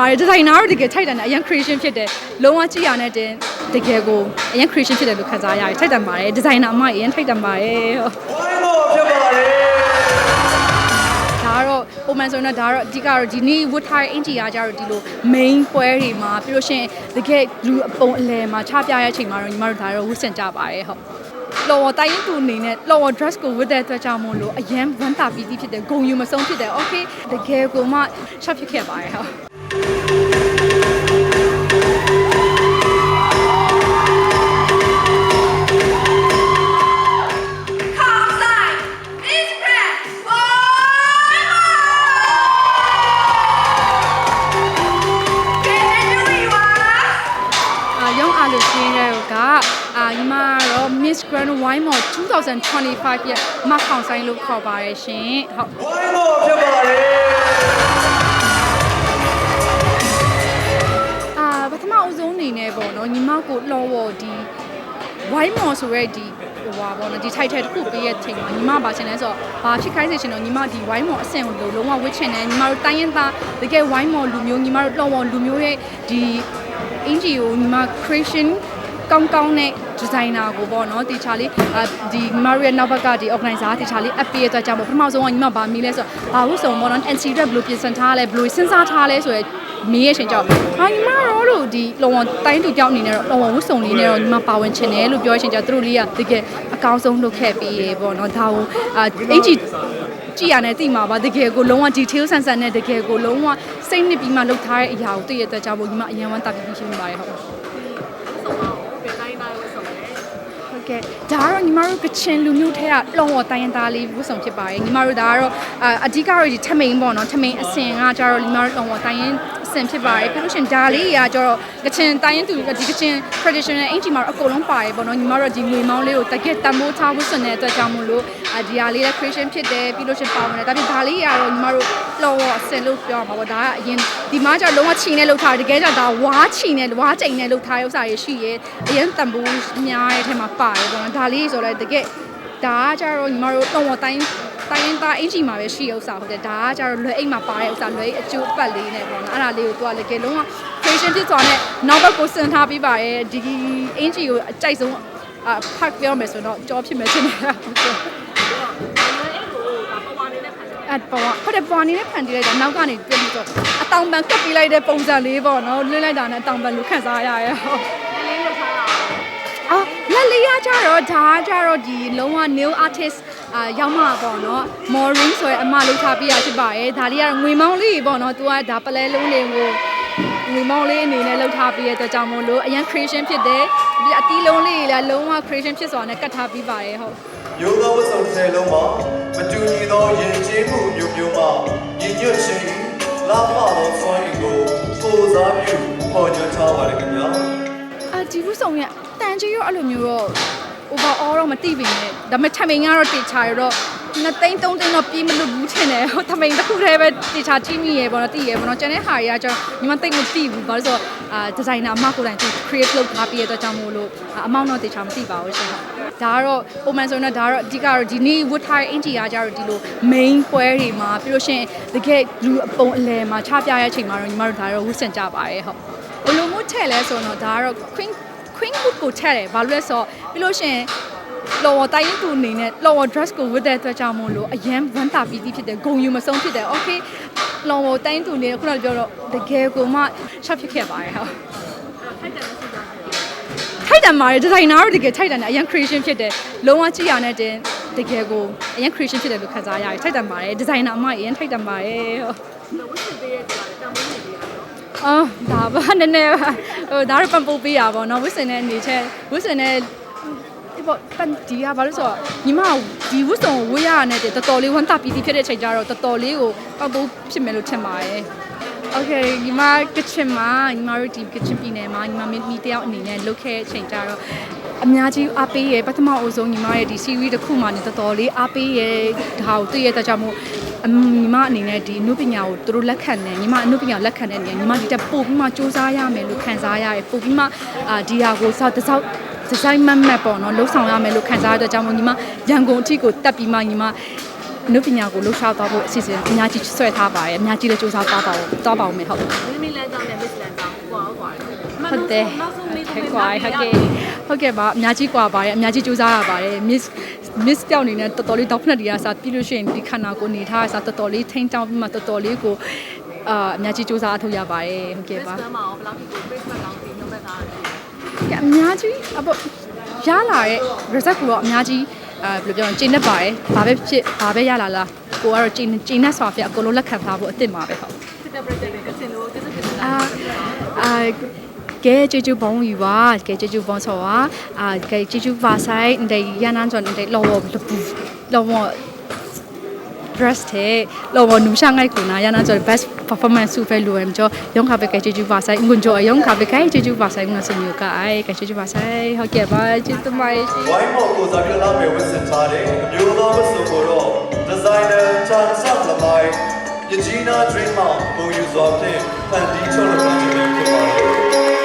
ပါတယ်ဒီဇိုင်နာတို့တကယ်ထိုက်တန်တယ်အရင် creation ဖြစ်တယ်လုံးဝကြည့်ရတဲ့တင်တကယ်ကိုအရင် creation ဖြစ်တယ်လို့ခံစားရတယ်ထိုက်တန်ပါတယ်ဒီဇိုင်နာအမအရင်ထိုက်တန်ပါတယ်ဟုတ်ဝိုင်းဖို့ဖြစ်ပါတယ်ဒါကတော့ပုံမှန်ဆိုရင်တော့ဒါကတော့အဓိကတော့ဒီနေ့ wood tie အင်ဂျီအားကြတော့ဒီလို main ပွဲတွေမှာပြီးလို့ရှိရင်တကယ်လူအပုံအလဲမှာချပြရတဲ့အချိန်မှာတော့ညီမတို့ဒါတော့ဝတ်ဆင်ကြပါတယ်ဟုတ်လော်ဝတိုင်းရင်သူအနေနဲ့လော်ဝ dress ကိုဝတ်တဲ့အတွက်ကြောင့်မို့လို့အရန်ဝမ်းသာပီတိဖြစ်တယ်ဂုံယူမဆုံးဖြစ်တယ် okay တကယ်ကိုမှ shop ဖြစ်ခဲ့ပါတယ်ဟုတ် ညီမကတော့ Miss Grand Wine Mall 2025ရဲ့မခေါင်ဆိုင်လို့ခေါ်ပါရရှင်ဟုတ်ဝိုင်းဖို့ဖြစ်ပါတယ်အာပထမအဦးဆုံးအနေနဲ့ပေါ့နော်ညီမကိုလော်ဝဒီ Wine Mall ဆိုရဲဒီဟိုပါပေါ့နော်ဒီ title တစ်ခုပေးရဲ့ချိန်မှာညီမပါချင်လဲဆိုတော့ဘာဖြစ်ခိုင်းစေချင်တော့ညီမဒီ Wine Mall အဆင့်ကိုလုံးဝဝစ်ချင်တယ်ညီမတို့တိုင်းရင်သားတကယ် Wine Mall လူမျိုးညီမတို့လော်ဝလူမျိုးရဲ့ဒီအင်ဂျီကိုညီမ creation ကောင်းကောင်းနဲ့ ဒီဇိုင်နာကိုပေါ့နော်တီချာလေးအာဒီညီမတို့ရဲ့နောက်ဘက်ကဒီ organizer တီချာလေး app ရဲ့အတွက်ကြောင့်ပေါ့ပထမဆုံးကညီမဗာမီလဲဆိုတော့ဘာလို့ဆိုတော့ပေါ့နော် NC တက်ဘယ်လိုပြင်ဆင်ထားလဲဘယ်လိုစဉ်းစားထားလဲဆိုရယ်မင်းရဲ့ချိန်ကြောက်ဟာညီမတို့လို့ဒီလော်ဝန်တိုင်းသူကြောက်အနေနဲ့တော့လော်ဝန်ဝတ်စုံလေးနဲ့တော့ညီမပါဝင်ချင်တယ်လို့ပြောချိန်ကြောက်သူတို့လေးကတကယ်အကောင်းဆုံးလုပ်ခဲ့ပြီးရေပေါ့နော်ဒါကိုအာအင်ဂျီကြည့်ရတဲ့တိမှာပါတကယ်ကိုလုံးဝ detail ဆန်ဆန်နဲ့တကယ်ကိုလုံးဝစိတ်နှစ်ပြီးမှလုပ်ထားတဲ့အရာကိုသိရတဲ့အတွက်ကြောင့်မို့ညီမအရင်ကတာပြီးရှင်းပါတယ်ဟုတ် ဟုတ် ကဲ့ဒါကတော့ညီမတို့ကချင်လူမျိုးထဲကလော်ဝတိုင်းရင်းသားလေးဝတ်ဆောင်ဖြစ်ပါတယ်ညီမတို့ဒါကတော့အာအဓိကတော့ဒီထမိန်ပေါ့နော်ထမိန်အစင်ကကြတော့ညီမတို့လော်ဝတိုင်းရင်း အစင်ဖြစ်ပါတယ်ပြီးလို့ရှရင်ဒါလေးကြီးကကြတော့ကချင်တိုင်းရင်းသူဒီကချင် traditional အင်ဂျီမှာတော့အကုန်လုံးပါတယ်ပေါ့နော်ညီမတို့ဒီငွေမောင်းလေးကိုတကယ်တမိုးထားဝတ်ဆင်တဲ့အတွက်ကြောင့်မို့လို့အာဒီဟာလေးလည်း creation ဖြစ်တယ်ပြီးလို့ရှရင်ပါဝင်တယ်ဒါပေမဲ့ဒါလေးကြီးကတော့ညီမတို့လော်ဝအစင်လို့ပြောမှာပေါ့ဒါကအရင်ဒီမှာကျတော့လုံးဝချီနဲ့လောက်ထားတယ်တကယ်ကျတော့ဒါဝါချီနဲ့ဝါကြိမ်နဲ့လောက်ထားရဥစ္စာတွေရှိရဲအရင်တံပိုးများတဲ့ထဲမှာပါတယ်ပေါ့နော်ဒါလေးဆိုတော့တကယ်ဒါကကျတော့ညီမတို့တော့တိုင်း တိုင်းရင်သားအင်ဂျီမှာပဲရှိရဥစ္စာဟုတ်တယ်ဒါကကျတော့လွယ်အိတ်မှာပါတဲ့ဥစ္စာလွယ်အိတ်အကျိုးပတ်လေးနဲ့ပေါ့နော်အဲ့ဒါလေးကိုသူကလည်းကဲလုံးဝ creation ဖြစ်သွားတဲ့နောက်ဘက်ကိုစင်ထားပြီးပါရဲ့ဒီအင်ဂျီကိုအကြိုက်ဆုံးအာဖတ်ပြောမယ်ဆိုတော့ကြောဖြစ်မယ်ထင်တယ်ဟုတ်ကဲ့အဲ့ပေါ်ဟုတ်တယ်ပေါ်နေတဲ့ဖန်တီးလိုက်တာနောက်ကနေပြပြီးတော့အတောင်ပန်ကပ်ပြီးလိုက်တဲ့ပုံစံလေးပေါ့နော်လွှင့်လိုက်တာနဲ့အတောင်ပန်လို့ခန်းစားရရဲ့ဟုတ်အော်လက်လေးရကြတော့ဒါကကြတော့ဒီလုံးဝ nail artist အာရောက်မှာပေါ့နော် Morin ဆိုရဲအမလုပ်ထားပြရဖြစ်ပါရဲ့ဒါလေးကငွေမောင်းလေးပေါ့နော်သူကဒါပလဲလုံးလေးကိုငွေမောင်းလေးအနေနဲ့လုပ်ထားပြရတဲ့အတွက်ကြောင့်မို့လို့အရင် creation ဖြစ်တယ်ဒီအတီးလုံးလေးလည်းလုံးဝ creation ဖြစ်စွာနဲ့ကတ်ထားပြီးပါရဲ့ဟုတ်ယောဂဝတ်ဆောင်တဲ့လုံးမှာမတူညီသောယဉ်ကျေးမှုမျိုးမျိုးမှာညီညွတ်ခြင်းလာမသောစွမ်းရည်ကိုကိုယ်စားပြုပေါ်ချထားပါတယ်ခင်ဗျာအာဒီဘူးဆောင်ရတန်ကြီးရောအဲ့လိုမျိုးတော့ over all တော့မသိပြီနဲ့ဒါပေမဲ့ထမိန်ကတော့တေချာရတော့နှစ်သိန်းသုံးသိန်းတော့ပြေးမလို့ဘူးထင်တယ်ဟိုထမိန်တစ်ခုတည်းပဲတေချာကြည့်မိရေပေါ့နော်သိရေပေါ့နော်ကျန်တဲ့ဟာတွေကကျတော့ညီမသိမသိဘူးဘာလို့ဆိုတော့အာဒီဇိုင်နာအမကိုယ်တိုင်သူ create လုပ်ထားပြီးရတဲ့ကြောင့်မို့လို့အမောင်းတော့တေချာမသိပါဘူးရှင်ဒါကတော့ပုံမှန်ဆိုရင်တော့ဒါကတော့အဓိကတော့ဒီနေ့ wood tie အင်ဂျီအားကြတော့ဒီလို main ပွဲတွေမှာပြီးလို့ရှိရင်တကယ်လူအပုံအလဲမှာချပြရတဲ့အချိန်မှာတော့ညီမတို့ဒါတော့ဝတ်ဆင်ကြပါတယ်ဟုတ်ဘယ်လိုမျိုးထည့်လဲဆိုတော့ဒါကတော့ queen queen hood ကိုထည့်တယ်ဘာလို့လဲဆိုတော့ပြီးလို့ရှိရင်လော်ဝတိုင်းသူအနေနဲ့လော်ဝ dress ကိုဝတ်တဲ့အတွက်ကြောင့်မို့လို့အရန်ဝမ်းသာပီတိဖြစ်တယ်ဂုံယူမဆုံးဖြစ်တယ် okay လော်ဝတိုင်းသူအနေနဲ့ခုနကပြောတော့တကယ်ကိုမှ shop ဖြစ်ခဲ့ပါတယ်ဟုတ်ထိုက်တန်ပါတယ်ဒီဇိုင်နာတို့တကယ်ထိုက်တန်တယ်အရန် creation ဖြစ်တယ်လုံးဝကြည့်ရတဲ့တင်တကယ်ကိုအရန် creation ဖြစ်တယ်လို့ခံစားရတယ်ထိုက်တန်ပါတယ်ဒီဇိုင်နာအမအရန်ထိုက်တန်ပါတယ်ဟုတ် အော်ဒါပါနည်းနည်းပါဟိုဒါတော့ပန်ပိုးပေးတာပေါ့နော်ဝစ်စင်တဲ့အနေချက်ဝစ်စင်တဲ့ဒီပေါ့ပန်ဒီကဘာလို့ဆိုတော့ညီမဒီဝစ်စုံကိုဝေးရရတဲ့တော်တော်လေးဝမ်းသာပီတိဖြစ်တဲ့ချိန်ကျတော့တော်တော်လေးကိုပန်ပိုးဖြစ်မယ်လို့ထင်ပါတယ်โอเคညီမကချင်မှာညီမတို့ဒီကချင်ပြည်နယ်မှာညီမမင်းမီတယောက်အနေနဲ့လုတ်ခဲ့တဲ့အချိန်ကျတော့ အများကြီးအားပေးရပထမအဦးဆုံးညီမရဲ့ဒီ series တစ်ခုမှနေတော်တော်လေးအားပေးရဒါကိုတွေ့ရတဲ့ကြောင့်မို့အမညီမအနေနဲ့ဒီအနုပညာကိုသူတို့လက်ခံတယ်ညီမအနုပညာလက်ခံတဲ့နေညီမဒီတက်ပို့ပြီးမှစူးစမ်းရမယ်လို့ခံစားရတယ်ပို့ပြီးမှအာဒီဟာကိုစောက်တစ်စောက်ဒီဇိုင်းမတ်မတ်ပေါ့နော်လှုပ်ဆောင်ရမယ်လို့ခံစားရတဲ့ကြောင့်မို့ညီမရန်ကုန်အထိကိုတက်ပြီးမှညီမအနုပညာကိုလှုပ်ရှားသွားဖို့အစီအစဉ်အများကြီးဆွဲထားပါတယ်အများကြီးလည်းစူးစမ်းသွားပါဦးသွားပါဦးမယ်ဟုတ်မင်းမင်းလမ်းကြောဟုတ်တယ်ဟုတ်ကွာ ဟုတ်ကဲ့ဟုတ်ကဲ့ပါအများကြီးကွာပါတယ်အများကြီးစူးစမ်းရပါတယ် miss miss ပြောင်းနေနဲ့တော်တော်လေးတောက်ဖက်တွေကစားပြီးလို့ရှိရင်ဒီခန္ဓာကိုယ်နေထားစားတော်တော်လေးထိန်းချောင်းပြီးမှတော်တော်လေးကိုအာအများကြီးစူးစမ်းအထောက်ရပါတယ်ဟုတ်ကဲ့ပါဘယ်မှာဘယ်လောက်ကို Facebook ကောင်းပြီးနှုတ်မဲ့သားတယ်အများကြီးအပေါ်ရလာတဲ့ result ကိုတော့အများကြီးအာဘယ်လိုပြောရလဲကျင်းနေပါတယ်ဘာပဲဖြစ်ဘာပဲရလာလားကိုကတော့ကျင်းကျင်းနေစွာဖြစ်အကုန်လုံးလက်ခံထားဖို့အစ်စ်မှာပဲဟုတ်စစ်တဲ့ project တွေကစင်လို့ကစကစအာအာ ကဲကျေကျူဘောင်းယူပါကဲကျေကျူဘောင်းဆောပါအာကဲကျေကျူပါဆိုင်တဲ့ရန်နန်းစွန်တဲ့လောဝလပူလောဝ dress တဲ့လောဝနူရှာငိုက်ကူနာရန်နန်းစွန် best performance စုပဲလိုရမကျော်ရုံးခါပဲကဲကျေကျူပါဆိုင်ငွန်ကျော်ရုံးခါပဲကဲကျေကျူပါဆိုင်ငါစမျိုးကအိုင်ကဲကျေကျူပါဆိုင်ဟုတ်ကဲ့ပါကျေးဇူးပါရှင်ဝိုင်းမော်ကိုစားပြလာမယ်ဝတ်ဆင်ထားတဲ့အမျိုးသားဝတ်စုံကိုတော့ဒီဇိုင်နာချာဆပ်လမိုင်းယဂျီနာဒရင်းမောင်ပုံယူစွာဖြင့်ဖန်တီးထုတ်လုပ်ထားခြင်း